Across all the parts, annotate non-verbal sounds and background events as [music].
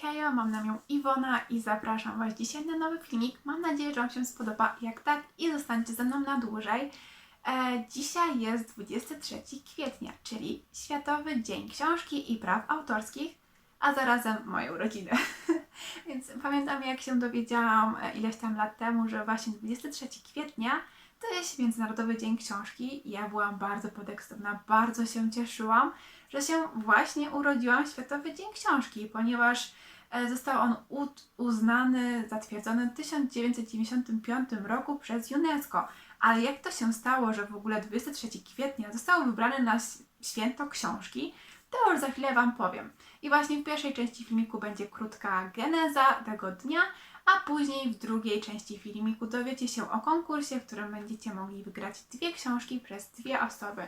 hejo, mam na imię Iwona i zapraszam Was dzisiaj na nowy filmik. Mam nadzieję, że Wam się spodoba. Jak tak i zostańcie ze mną na dłużej. E, dzisiaj jest 23 kwietnia, czyli Światowy Dzień Książki i Praw Autorskich, a zarazem moje urodziny. [laughs] Więc pamiętam, jak się dowiedziałam e, ileś tam lat temu, że właśnie 23 kwietnia to jest Międzynarodowy Dzień Książki. Ja byłam bardzo podekscytowana, bardzo się cieszyłam, że się właśnie urodziłam w Światowy Dzień Książki, ponieważ e, został on uznany, zatwierdzony w 1995 roku przez UNESCO. Ale jak to się stało, że w ogóle 23 kwietnia został wybrany na święto książki, to już za chwilę Wam powiem. I właśnie w pierwszej części filmiku będzie krótka geneza tego dnia, a później w drugiej części filmiku dowiecie się o konkursie, w którym będziecie mogli wygrać dwie książki przez dwie osoby.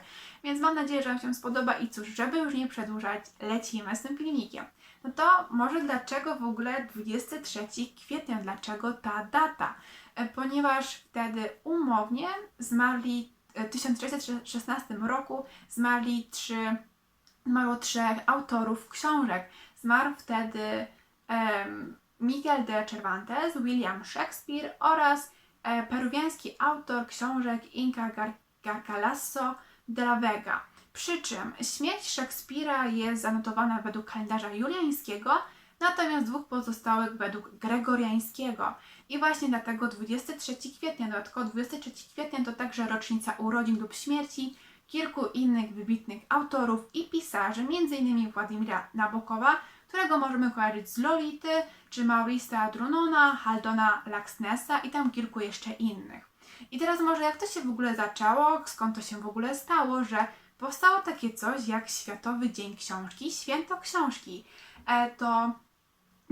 Więc mam nadzieję, że Wam się spodoba i cóż, żeby już nie przedłużać, lecimy z tym filmikiem. No to może dlaczego w ogóle 23 kwietnia, dlaczego ta data? E, Ponieważ wtedy umownie zmarli e, w 1616 roku zmarli trzy, zmarło trzech autorów książek. Zmarł wtedy Miguel de Cervantes, William Shakespeare oraz e, peruwiański autor książek Inca Gar- Garcilaso de la Vega. Przy czym śmierć Szekspira jest zanotowana według kalendarza juliańskiego, natomiast dwóch pozostałych według gregoriańskiego. I właśnie dlatego 23 kwietnia, dodatkowo 23 kwietnia to także rocznica urodzin lub śmierci kilku innych wybitnych autorów i pisarzy, m.in. Władimira Nabokowa, którego możemy kojarzyć z Lolity, czy Maurice'a Drunona, Haldona Laxnessa i tam kilku jeszcze innych. I teraz może jak to się w ogóle zaczęło, skąd to się w ogóle stało, że powstało takie coś jak Światowy Dzień Książki, Święto Książki. E, to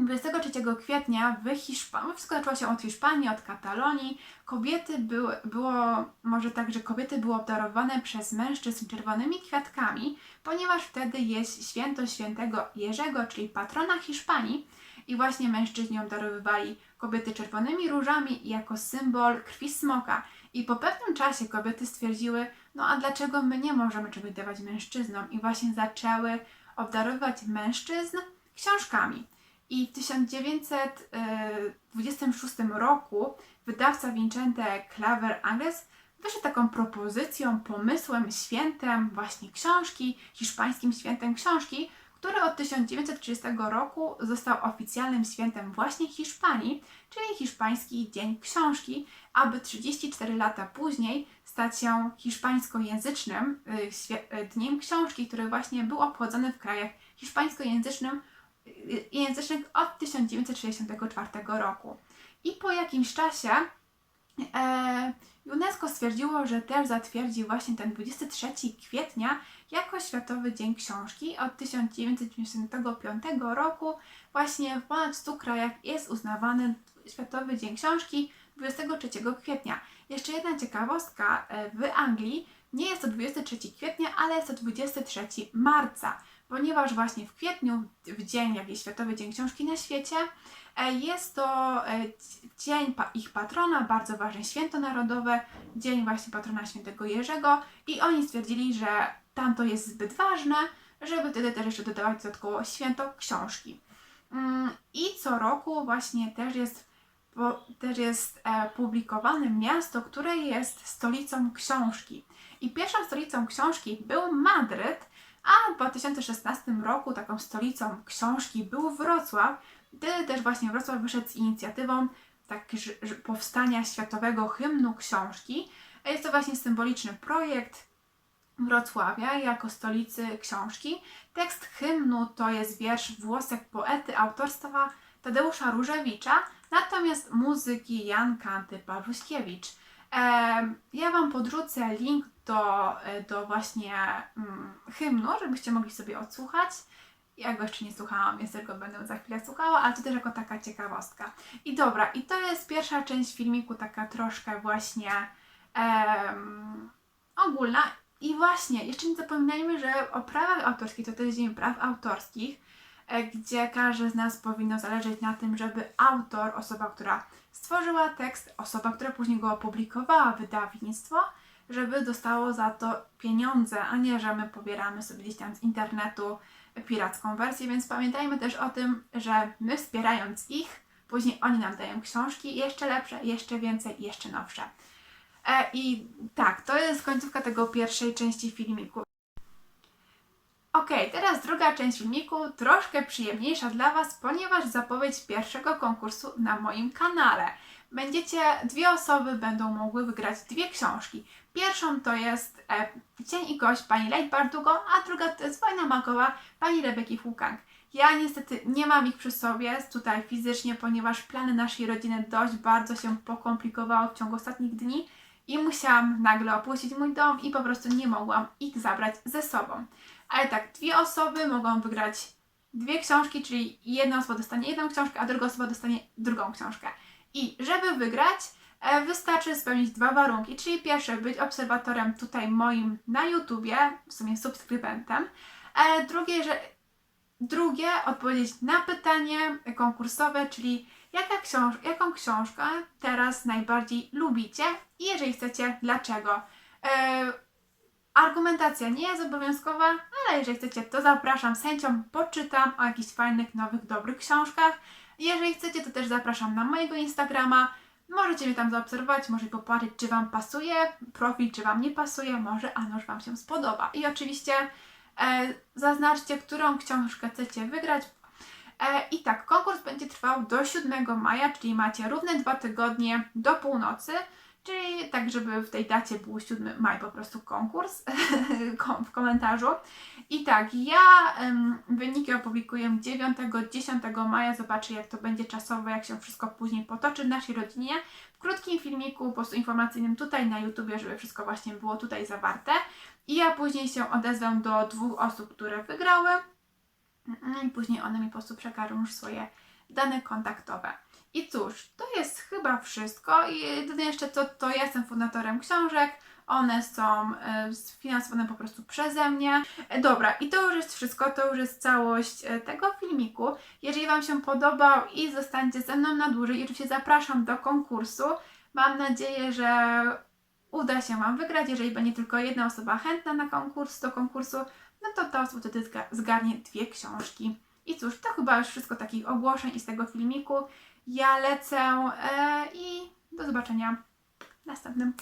23 kwietnia w Hiszpanii, wszystko zaczęło się od Hiszpanii, od Katalonii. Kobiety były, było, może tak, że kobiety były obdarowane przez mężczyzn czerwonymi kwiatkami, ponieważ wtedy jest święto świętego Jerzego, czyli patrona Hiszpanii. I właśnie mężczyźni obdarowywali kobiety czerwonymi różami jako symbol krwi smoka. I po pewnym czasie kobiety stwierdziły, no a dlaczego my nie możemy czegoś dawać mężczyznom? I właśnie zaczęły obdarowywać mężczyzn książkami. I w 1926 roku wydawca Vincente Claver Angles wyszedł taką propozycją, pomysłem, świętem właśnie książki, hiszpańskim świętem książki, który od 1930 roku został oficjalnym świętem właśnie Hiszpanii, czyli hiszpański Dzień Książki, aby 34 lata później stać się hiszpańskojęzycznym y, y, Dniem Książki, który właśnie był obchodzony w krajach hiszpańskojęzycznym y, języcznych od 1964 roku. I po jakimś czasie e, UNESCO stwierdziło, że też zatwierdzi właśnie ten 23 kwietnia jako Światowy Dzień Książki. Od 1995 roku właśnie w ponad 100 krajach jest uznawany Światowy Dzień Książki 23 kwietnia. Jeszcze jedna ciekawostka, e, w Anglii nie jest to 23 kwietnia, ale jest to 23 marca, ponieważ właśnie w kwietniu, w dzień, jak jest Światowy Dzień Książki na świecie, e, jest to e, dzień ich patrona, bardzo ważne święto narodowe, dzień właśnie patrona świętego Jerzego i oni stwierdzili, że tamto jest zbyt ważne, żeby wtedy też jeszcze dodawać dodatkowo święto książki. Mm, I co roku właśnie też jest, też jest e, publikowane miasto, które jest stolicą książki. I pierwszą stolicą książki był Madryt, a w 2016 roku taką stolicą książki był Wrocław. Wtedy też właśnie Wrocław wyszedł z inicjatywą tak, powstania światowego hymnu książki. Jest to właśnie symboliczny projekt Wrocławia jako stolicy książki. Tekst hymnu to jest wiersz włosek poety autorstwa Tadeusza Różewicza, natomiast muzyki Jan Kanty Pawluśkiewicz. Ja Wam podrzucę link do, e, do właśnie mm, hymnu, żebyście mogli sobie odsłuchać. Ja go jeszcze nie słuchałam, więc tylko będę za chwilę słuchała, ale to też jako taka ciekawostka. I dobra, i to jest pierwsza część filmiku, taka troszkę właśnie ogólna. I właśnie, jeszcze nie zapominajmy, że o prawach autorskich to też Dzień Praw Autorskich, gdzie każdy z nas powinno zależeć na tym, żeby autor, osoba, która stworzyła tekst, osoba, która później go opublikowała, wydawnictwo, żeby dostało za to pieniądze, a nie, że my pobieramy sobie gdzieś tam z internetu piracką wersję, więc pamiętajmy też o tym, że my wspierając ich, później oni nam dają książki jeszcze lepsze, jeszcze więcej, jeszcze nowsze. E, I tak, to jest końcówka tego pierwszej części filmiku. Ok, teraz druga część filmiku, troszkę przyjemniejsza dla Was, ponieważ zapowiedź pierwszego konkursu na moim kanale. Będziecie, dwie osoby będą mogły wygrać dwie książki. Pierwszą to jest e, Cień i Gość pani Lejt Bardugo, a druga to jest Wojna Magowa pani Rebeki Fukang. Ja niestety nie mam ich przy sobie tutaj fizycznie, ponieważ plany naszej rodziny dość bardzo się pokomplikowały w ciągu ostatnich dni i musiałam nagle opuścić mój dom i po prostu nie mogłam ich zabrać ze sobą. Ale tak, dwie osoby mogą wygrać dwie książki, czyli jedna osoba dostanie jedną książkę, a druga osoba dostanie drugą książkę. I żeby wygrać, e, wystarczy spełnić dwa warunki, czyli pierwsze być obserwatorem tutaj moim na YouTubie, w sumie subskrybentem, e, drugie, że drugie odpowiedzieć na pytanie konkursowe, czyli jaka książ- jaką książkę teraz najbardziej lubicie i jeżeli chcecie, dlaczego. Argumentacja nie jest obowiązkowa, ale jeżeli chcecie, to zapraszam z chęcią, poczytam o jakichś fajnych, nowych, dobrych książkach. Jeżeli chcecie, to też zapraszam na mojego Instagrama. Możecie mnie tam zaobserwować, może popatrzeć, czy Wam pasuje profil, czy Wam nie pasuje, może a nuż Wam się spodoba. I oczywiście e, zaznaczcie, którą książkę chcecie wygrać. E, I tak, konkurs będzie trwał do 7 maja, czyli macie równe dwa tygodnie do północy. Czyli tak, żeby w tej dacie był 7 maj po prostu konkurs [laughs] w komentarzu. I tak, ja wyniki opublikuję 9-10 maja. Zobaczę, jak to będzie czasowo, jak się wszystko później potoczy w naszej rodzinie. W krótkim filmiku, po prostu informacyjnym tutaj na YouTubie, żeby wszystko właśnie było tutaj zawarte. I ja później się odezwę do dwóch osób, które wygrały. Mm, I później one mi po prostu przekażą już swoje dane kontaktowe. I cóż, to jest chyba wszystko. I jedyne jeszcze to, to ja jestem fundatorem książek. One są e, sfinansowane po prostu przeze mnie. E, Dobra, i to już jest wszystko, to już jest całość e, tego filmiku. Jeżeli Wam się podobał i zostańcie ze mną na dłużej, oczywiście zapraszam do konkursu. Mam nadzieję, że uda się Wam wygrać. Jeżeli będzie tylko jedna osoba chętna na konkurs, do konkursu, no to ta osoba wtedy zga- zgarnie dwie książki. I cóż, to chyba już wszystko takich ogłoszeń i z tego filmiku. Ja lecę e, i do zobaczenia w następnym.